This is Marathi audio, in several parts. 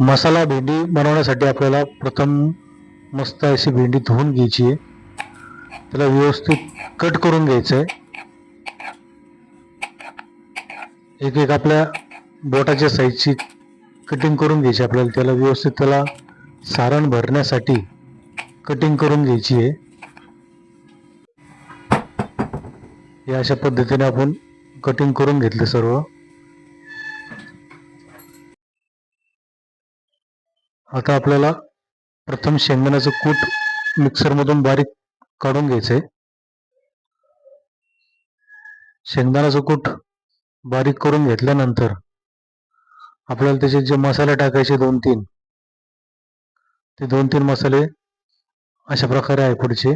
मसाला भेंडी बनवण्यासाठी आपल्याला प्रथम मस्त अशी भेंडी धुवून घ्यायची आहे. त्याला व्यवस्थित कट करून घ्यायचं आहे एक एक आपल्या बोटाच्या साईजची कटिंग करून घ्यायची आपल्याला. त्याला व्यवस्थित त्याला सारण भरण्यासाठी कटिंग करून घ्यायची आहे. या अशा पद्धतीने आपण कटिंग करून घेतलं सर्व. आता आपल्याला प्रथम शेंगदाण्याचं कूट मिक्सरमधून बारीक काढून घ्यायचंय. शेंगदाण्याचं कूट बारीक करून घेतल्यानंतर आपल्याला त्याचे जे मसाले टाकायचे दोन तीन ते दोन तीन मसाले अशा प्रकारे आहे पुढचे.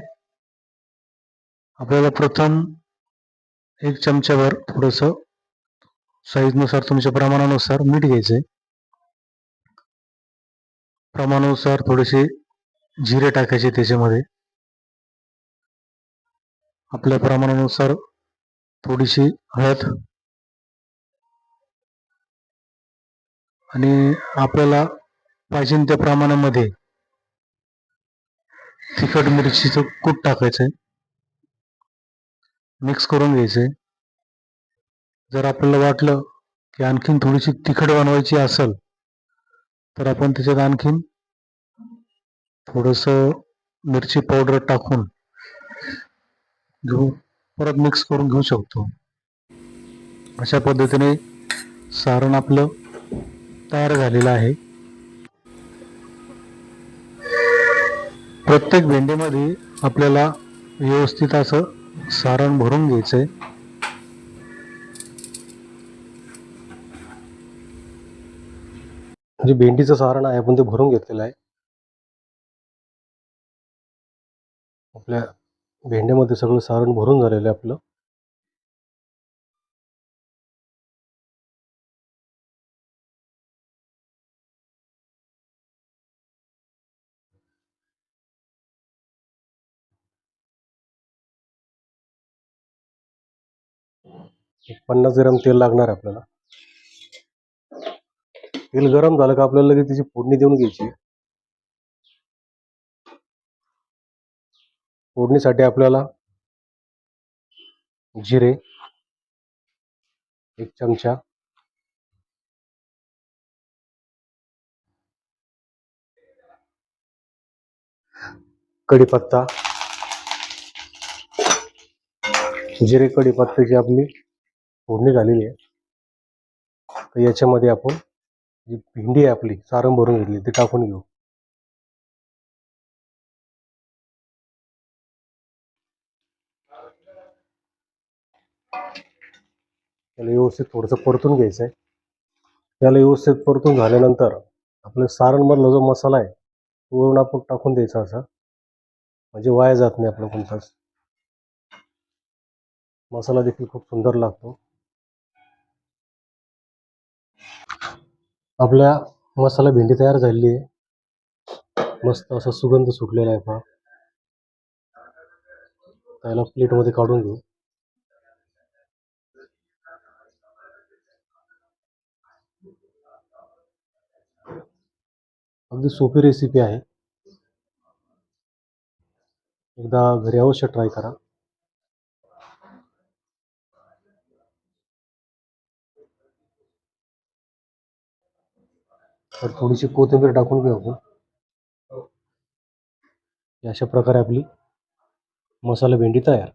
आपल्याला प्रथम एक चमच्यावर थोडंसं साईजनुसार तुमच्या प्रमाणानुसार मीठ घ्यायचंय. प्रमाणानुसार थोडेसे जिरे टाकायचे त्याच्यामध्ये. आपल्या प्रमाणानुसार थोडीशी हळद. आणि आपल्याला पाहिजे त्या प्रमाणामध्ये तिखट मिरचीचं कूट टाकायचंय. मिक्स करून घ्यायचंय. जर आपल्याला वाटलं की आणखीन थोडीशी तिखट बनवायची असेल तर आपण त्याच्यात आणखीन थोडस मिरची पावडर टाकून घेऊ. परत मिक्स करून घेऊ शकतो. अशा पद्धतीने सारण आपलं तयार झालेलं आहे. प्रत्येक भेंडीमध्ये आपल्याला व्यवस्थित असं सारण भरून घ्यायचंय. जे भेंडीचं सारण आहे आपण ते भरून घेतलेलं आहे. आपल्या भेंड्यामध्ये सगळं सारण भरून झालेलं आहे आपलं. पन्नास ग्राम तेल लागणार आहे आपल्याला. तेल गरम झालं का आपल्याला लगेच त्याची फोडणी देऊन घ्यायची. फोडणीसाठी आपल्याला जिरे एक चमचा. कढीपत्ता. जिरे कढीपत्त्याची आपली फोडणी झालेली आहे. तर याच्यामध्ये आपण जी भेंडी आहे आपली सारण भरून घेतली ती टाकून घेऊ. त्याला व्यवस्थित थोडंसं परतून घ्यायचं आहे. त्याला व्यवस्थित परतून झाल्यानंतर आपल्या सारणमधला जो मसाला आहे तो वरून आपण टाकून द्यायचा असा. म्हणजे वाया जात नाही आपला कोणताच मसाला देखील खूप सुंदर लागतो. आपल्या मसाला भेंडी तयार झालेली आहे. मस्त असा सुगंध सुटलेला आहे पहा. त्याला प्लेटमध्ये काढून घेऊ. अगदी सोपी रेसिपी आहे. एकदा घरी अवश्य ट्राय करा. तर थोडीशी कोथिंबीर टाकून घेऊ आपण. अशा प्रकारे आपली मसाला भेंडी तयार.